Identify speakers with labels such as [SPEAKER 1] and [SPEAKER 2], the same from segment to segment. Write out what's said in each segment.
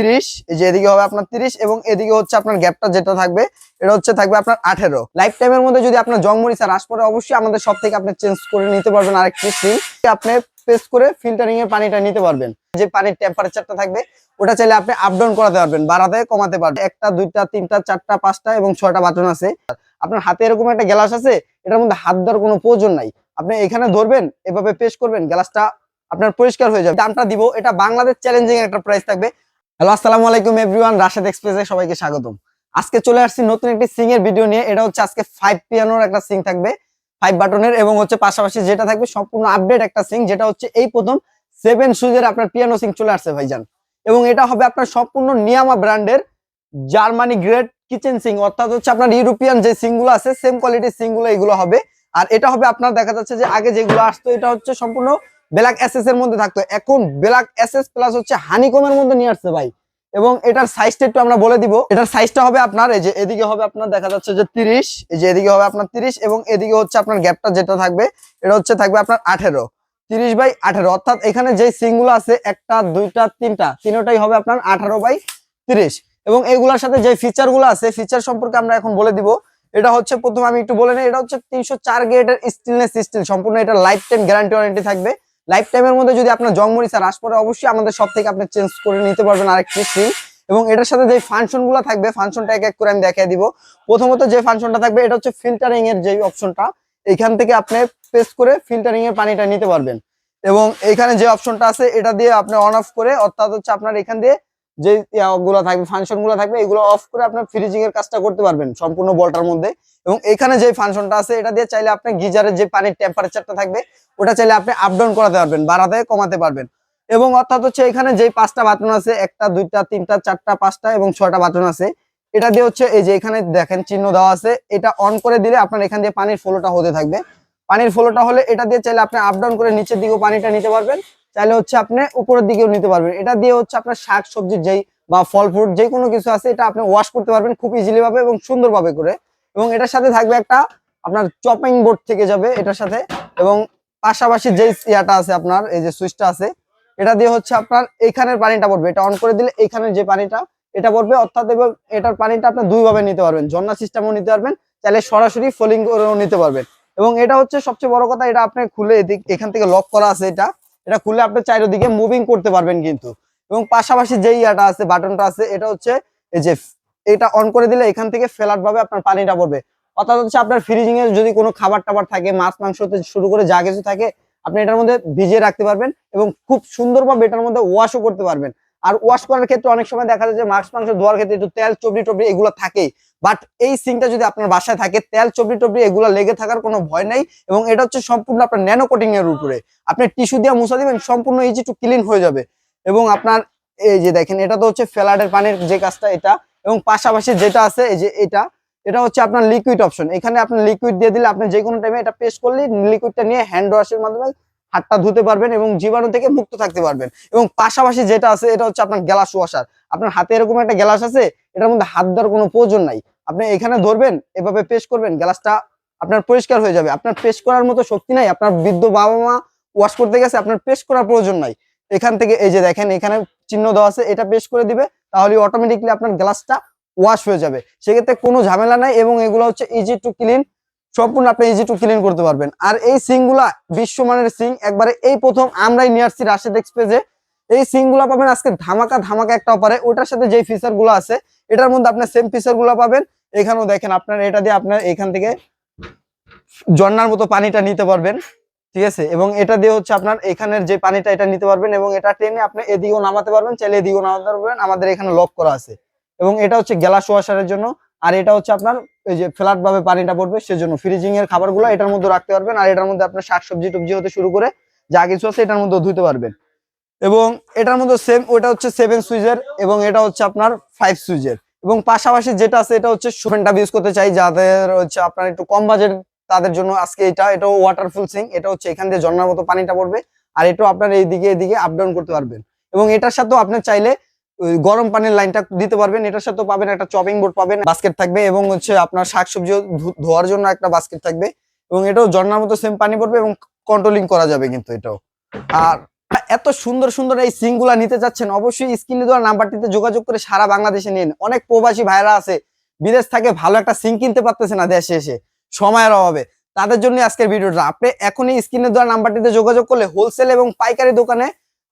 [SPEAKER 1] তিরিশ, এই যে এদিকে হবে আপনার তিরিশ এবং এদিকে হচ্ছে আপনার গ্যাপটা যেটা থাকবে, এটা হচ্ছে থাকবে আপনার আঠেরো। লাইফ টাইমের মধ্যে যদি আপনার হ্রাস অবশ্যই আমাদের সব থেকে আপনি চেঞ্জ করে নিতে পারবেন আরেকটি সিম আপনি পেস্ট করে ফিল্টারিং এর পানিটা নিতে পারবেন। যে পানির টেম্পারেচারটা থাকবে, ওটা চাইলে আপনি করাতে পারবেন, বাড়াতে কমাতে পারবেন। একটা, দুইটা, তিনটা, চারটা, পাঁচটা এবং ছয়টা বাটন আছে। আপনার হাতে এরকম একটা গ্লাস আছে, এটার মধ্যে হাত দেওয়ার কোনো প্রয়োজন নাই। আপনি এখানে ধরবেন, এভাবে পেস্ট করবেন গ্লাসটা আপনার পরিষ্কার হয়ে যাবে। দামটা দিব, এটা বাংলাদেশ চ্যালেঞ্জিং একটা প্রাইস থাকবে। হ্যালো, আসসালামু আলাইকুম এভরিওয়ান, রাশেদ এক্সপ্রেসে সবাইকে স্বাগতম। আজকে চলে আসছি নতুন একটি সিং এর ভিডিও নিয়ে, এটা হচ্ছে আজকে ফাইভ পিয়ানোর একটা সিং থাকবে ফাইভ বাটনের, এবং হচ্ছে পাশাপাশি যেটা থাকবে সম্পূর্ণ আপডেট একটা সিং, যেটা হচ্ছে এই প্রথম সেভেন সুজের আপনার পিয়ানো সিং চলে আসছে ভাইজান। এবং এটা হবে আপনার সম্পূর্ণ নিয়ামা ব্র্যান্ডের জার্মানি গ্রেড কিচেন সিং, অর্থাৎ হচ্ছে আপনার ইউরোপিয়ান যে সিংগুলো আছে সেম কোয়ালিটির সিংগুলো এগুলো হবে। আর এটা হবে আপনার দেখা যাচ্ছে যে আগে যেগুলো আসতো, এটা হচ্ছে সম্পূর্ণ ব্ল্যাক এসএস এর মধ্যে থাকতো। এখন ব্ল্যাক এসএস প্লাস হচ্ছে হানিকমের মধ্যে নিয়ে আসছে ভাই। এবং এটার সাইজটা একটু আমরা বলে দিব। এটার সাইজটা হবে আপনার, এই যে এদিকে হবে আপনার, দেখা যাচ্ছে যে তিরিশ, এই যে এদিকে হবে আপনার তিরিশ এবং এদিকে হচ্ছে আপনার গ্যাপটা যেটা থাকবে, এটা হচ্ছে থাকবে আপনার আঠেরো। তিরিশ বাই আঠেরো, অর্থাৎ এখানে যে সিংগুলো আছে, একটা, দুইটা, তিনটা, তিনটাই হবে আপনার আঠারো বাই তিরিশ। এবং এগুলোর সাথে যে ফিচারগুলো আছে ফিচার সম্পর্কে আমরা এখন বলে দিব। এটা হচ্ছে প্রথমে আমি একটু বলে নিই, এটা হচ্ছে তিনশো চার গ্রেডের স্টিলনেস স্টিল সম্পূর্ণ এটা লাইফ টাইম গ্যারান্টি ওয়ারেন্টি থাকবে। লাইফ টাইমের মধ্যে যদি আপনার জংমরিচা হ্রাস পরে অবশ্যই আমাদের সব থেকে আপনি চেঞ্জ করে নিতে পারবেন আরেকটি সিম এবং এটার সাথে যে ফাংশনগুলো থাকবে ফাংশনটা এক এক করে আমি দেখিয়ে দিব। প্রথমত যে ফাংশনটা থাকবে, এটা হচ্ছে ফিল্টারিং এর যে অপশনটা এখান থেকে আপনি পেস্ট করে ফিল্টারিং এর পানিটা নিতে পারবেন। এবং এখানে যে অপশনটা আছে, এটা দিয়ে আপনি অন অফ করে, অর্থাৎ হচ্ছে আপনার এখান দিয়ে যে গুলো থাকবে ফাংশনগুলো থাকবে, এগুলো অফ করে আপনার ফ্রিজিং এর কাজটা করতে পারবেন সম্পূর্ণ বলটার মধ্যে। এবং এখানে যে ফাংশনটা আছে, এটা দিয়ে চাইলে আপনি গিজারের যে পানির টেম্পারেচারটা থাকবে, ওটা চাইলে আপনি আপ ডাউন করাতে পারবেন, বাড়াতে, কমাতে পারবেন। এবং অর্থাৎ হচ্ছে এখানে যে পাঁচটা বাটন আছে, একটা, দুইটা, তিনটা, চারটা, পাঁচটা এবং ছয়টা বাটন আছে, এটা দিয়ে হচ্ছে এই যে এখানে দেখেন চিহ্ন দেওয়া আছে, এটা অন করে দিলে আপনার এখান দিয়ে পানির ফ্লোটা হতে থাকবে। পানির ফ্লোটা হলে এটা দিয়ে চাইলে আপনি আপ ডাউন করে নিচের দিকেও পানিটা নিতে পারবেন। চাইলে হচ্ছে আপনি উপরের দিকেও নিতে পারবেন। এটা দিয়ে হচ্ছে আপনার শাক সবজির যেই বা ফল, ফ্রুট যে কোনো কিছু আছে, এটা আপনি ওয়াশ করতে পারবেন খুব ইজিলি ভাবে এবং সুন্দরভাবে করে। এবং এটার সাথে থাকবে একটা আপনার চপিং বোর্ড থেকে যাবে এটার সাথে। এবং পাশাপাশি যে ইয়াটা আছে আপনার, এই যে সুইচটা আছে, এটা দিয়ে হচ্ছে আপনার এইখানের পানিটা পড়বে। এটা অন করে দিলে এইখানের যে পানিটা, এটা পড়বে। অর্থাৎ এবং এটার পানিটা আপনি দুই ভাবে নিতে পারবেন। ঝর্ণা সিস্টেমও নিতে পারবেন, চাইলে সরাসরি ফলিং করেও নিতে পারবেন। এবং এটা হচ্ছে সবচেয়ে বড় কথা, এটা আপনি খুলে এদিক, এখান থেকে লক করা আছে এটা। এটা খুলে আপনি চারিদিকে মুভিং করতে পারবেন কিন্তু। এবং পাশাপাশি যে ইয়াটা আছে, বাটনটা আছে, এটা হচ্ছে এই যে এটা অন করে দিলে এখান থেকে ফ্ল্যাট ভাবে আপনার পানিটা পড়বে। অর্থাৎ হচ্ছে আপনার ফ্রিজিং এর যদি কোনো খাবার টাবার থাকে, মাছ মাংস শুরু করে যা কিছু থাকে, আপনি এটার মধ্যে ভিজিয়ে রাখতে পারবেন এবং খুব সুন্দরভাবে এটার মধ্যে ওয়াশও করতে পারবেন। আর ওয়াশ করার ক্ষেত্রে অনেক সময় দেখা যায় যে মাছ, মাংস ধোয়ার ক্ষেত্রে একটু তেল চবড়ি টবড়ি এগুলো থাকেই। বাট এই সিংটা যদি আপনার বাসায় থাকে, তেল চবড়ি টবড়ি এগুলো লেগে থাকার কোনো ভয় নাই এবং এটা হচ্ছে সম্পূর্ণ আপনার ন্যানো কোটিং এর উপরে। আপনি টিস্যু দিয়ে মুছা দিবেন, সম্পূর্ণ ইজি টু ক্লিন হয়ে যাবে। এবং আপনার এই যে দেখেন, এটা তো হচ্ছে ফ্ল্যাটের পানির যে কাজটা এটা, এবং পাশাপাশি যেটা আছে, এই যে এটা এটা হচ্ছে আপনার লিকুইড অপশন এখানে আপনি লিকুইড দিয়ে দিলে আপনি যে কোনো টাইমে এটা পেস্ট করলে লিকুইডটা নিয়ে হ্যান্ড ওয়াশের মাধ্যমে হাতটা ধুতে পারবেন এবং জীবাণু থেকে মুক্ত থাকতে পারবেন। এবং পাশাপাশি যেটা আছে, এটা হচ্ছে আপনার গ্লাস ওয়াশার। আপনার হাতে এরকম একটা গ্লাস আছে, এটার মধ্যে হাত দেওয়ার কোনো প্রয়োজন নাই। আপনি এখানে ধরবেন, এভাবে পেশ করবেন গ্লাসটা আপনার পরিষ্কার হয়ে যাবে। আপনার পেশ করার মতো শক্তি নাই, আপনার বৃদ্ধ বাবা মা ওয়াশ করতে গেছে, আপনার পেস্ট করার প্রয়োজন নাই। এখান থেকে এই যে দেখেন, এখানে চিহ্ন দেওয়া আছে, এটা পেশ করে দিবে, তাহলে অটোমেটিকলি আপনার গ্লাসটা ওয়াশ হয়ে যাবে। সেক্ষেত্রে কোনো ঝামেলা নাই এবং এগুলো হচ্ছে ইজি টু ক্লিন সম্পূর্ণ আপনি ইজি টু ক্লিন করতে পারবেন। আর এই সিংগুলা বিশ্বমানের সিং, একবারে এই প্রথম আমরাই নিয়ে আসছি রাশেদ এক্সপ্রেসে এই সিংগুলা পাবেন আজকে ধামাকা ধামাকা একটা অপারে ওটার সাথে যে ফিচারগুলো আছে, এটার মধ্যে আপনার সেম ফিচারগুলো পাবেন। এখানেও দেখেন আপনার, এটা দিয়ে আপনার এখান থেকে ঝর্ণার মতো পানিটা নিতে পারবেন। ঠিক আছে? এবং এটা দিয়ে হচ্ছে আপনার এখানের যে পানিটা, এটা নিতে পারবেন এবং এটা টেনে আপনি এদিকেও নামাতে পারবেন। চাইলে এদিকেও নামাতে পারবেন। আমাদের এখানে লক করা আছে। এবং এটা হচ্ছে গ্যালাস ওয়াশারের জন্য। আর এটা হচ্ছে আপনার এই যে ফ্ল্যাট ভাবে পানিটা পড়বে, সেজন্য ফ্রিজিং এর খাবারগুলো এটার মধ্যে রাখতে পারবেন আর এটার মধ্যে আপনার শাকসবজি টবজি হতে শুরু করে যা কিছু আছে এটার মধ্যে ধুতে পারবেন। এবং এটার মধ্যে সেম ওটা হচ্ছে সেভেন সুইজের এবং এটা হচ্ছে আপনার ফাইভ সুইজের। এবং পাশাপাশি যেটা আছে এটা হচ্ছে সুপেনটা ইউজ করতে চাই, যাদের হচ্ছে আপনার একটু কম বাজেট তাদের জন্য আজকে এটা এটাও ওয়াটারফুল সিং এটা হচ্ছে এখান দিয়ে ঝর্ণার মতো পানিটা পড়বে। আর এটাও আপনার এইদিকে, এদিকে আপ ডাউন করতে পারবেন। এবং এটার সাথেও আপনি চাইলে গরম পানির লাইনটা দিতে পারবেন। এটার সাথেও পাবেন একটা চপিং বোর্ড পাবেন বাস্কেট থাকবে এবং হচ্ছে আপনার শাকসবজি ধোয়ার জন্য একটা বাস্কেট থাকবে এবং এটাও ঝর্ণার মতো সেম পানি পড়বে এবং কন্ট্রোলিং করা যাবে কিন্তু এটাও। আর এত সুন্দর সুন্দর এই সিংগুলা নিতে চাচ্ছেন, অবশ্যই স্ক্রিনে দেওয়া নাম্বারটিতে যোগাযোগ করে সারা বাংলাদেশে নিন। অনেক প্রবাসী ভাইরা আছে, বিদেশ থেকে ভালো একটা সিং কিনতে পারতেছে না দেশে এসে, সময়ের অভাবে। তাদের জন্য আজকের ভিডিওটা। আপনি এখনই স্ক্রিনে দেওয়া নাম্বারটিতে যোগাযোগ করলে হোলসেল এবং পাইকারি দোকানে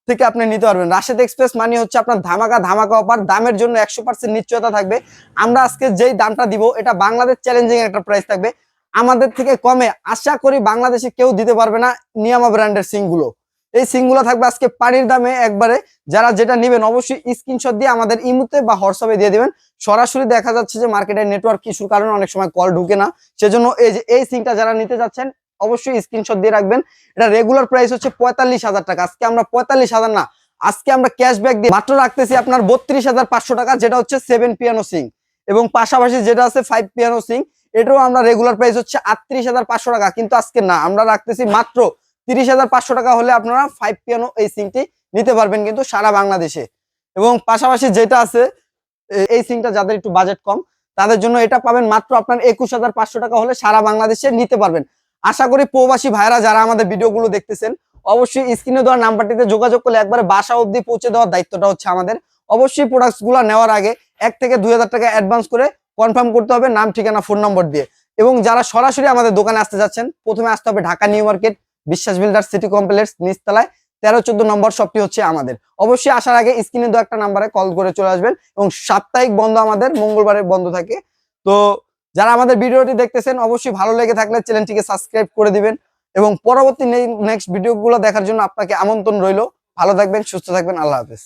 [SPEAKER 1] থেকে আপনি নিতে পারবেন। রাশেদ এক্সপ্রেস মানে হচ্ছে আপনার ধামাকা ধামাকা অফার দামের জন্য একশো পার্সেন্ট নিশ্চয়তা থাকবে। আমরা আজকে যেই দামটা দিব, এটা বাংলাদেশ চ্যালেঞ্জিং একটা প্রাইস থাকবে। আমাদের থেকে কমে আশা করি বাংলাদেশে কেউ দিতে পারবে না নিয়ামা ব্র্যান্ডের সিংগুলো। এই সিংগুলো থাকবে আজকে পানির দামে একবারে। যারা যেটা নেবেন অবশ্যই স্ক্রিনশট দিয়ে আমাদের ইমুতে বা হোয়াটসঅ্যাপে দিয়ে দিবেন। সরাসরি দেখা যাচ্ছে যে মার্কেটের নেটওয়ার্ক ইস্যুর কারণে অনেক সময় কল ঢুকে না। সেজন্য এই যে, এই সিংটা যারা নিতে যাচ্ছেন অবশ্যই স্ক্রিনশট দিয়ে রাখবেন। এটা রেগুলার প্রাইস হচ্ছে পঁয়তাল্লিশ হাজার টাকা। আজকে আমরা পঁয়তাল্লিশ হাজার না, আজকে আমরা ক্যাশব্যাক দিয়ে মাত্র রাখতেছি আপনার বত্রিশ হাজার পাঁচশো টাকা, যেটা হচ্ছে সেভেন পিয়ানো সিং এবং পাশাপাশি যেটা আছে ফাইভ পিয়ানো সিং এটাও আমরা রেগুলার প্রাইস হচ্ছে আটত্রিশ হাজার পাঁচশো টাকা। কিন্তু আজকে না, আমরা রাখতেছি মাত্র তিরিশ হাজার পাঁচশো টাকা হলে আপনারা ফাইভ পিয়ানো এই সিংটি নিতে পারবেন কিন্তু সারা বাংলাদেশে। এবং পাশাপাশি যেটা আছে এই সিংটা যাদের একটু বাজেট কম, তাদের জন্য এটা পাবেন মাত্র আপনার একুশ হাজার পাঁচশো টাকা হলে সারা বাংলাদেশে নিতে পারবেন। আশা করি প্রবাসী ভাইরা যারা আমাদের ভিডিওগুলো দেখতেছেন, অবশ্যই স্ক্রিনে দেওয়া নাম্বারটিতে যোগাযোগ করলে একবারে বাসা অবধি পৌঁছে দেওয়ার দায়িত্বটা হচ্ছে আমাদের। অবশ্যই প্রোডাক্টসগুলো নেওয়ার আগে এক থেকে দুই হাজার টাকা অ্যাডভান্স করে কনফার্ম করতে হবে নাম, ঠিকানা ফোন নম্বর দিয়ে। এবং যারা সরাসরি আমাদের দোকানে আসতে যাচ্ছেন, প্রথমে আসতে হবে Dhaka New Market, Biswas builder city complex, নিচতলায়। তেরো চোদ্দ নম্বর শপটি হচ্ছে আমাদের। অবশ্যই আসার আগে স্ক্রিনে দু একটা নাম্বারে কল করে চলে আসবেন এবং সাপ্তাহিক বন্ধ আমাদের, মঙ্গলবারে বন্ধ থাকে। তো যারা আমাদের ভিডিওটি দেখতেছেন, অবশ্যই ভালো লেগে থাকলে চ্যানেলটিকে সাবস্ক্রাইব করে দিবেন এবং পরবর্তী নেক্সট ভিডিওগুলো দেখার জন্য আপনাকে আমন্ত্রণ রইল। ভালো থাকবেন, সুস্থ থাকবেন, আল্লাহ হাফেজ।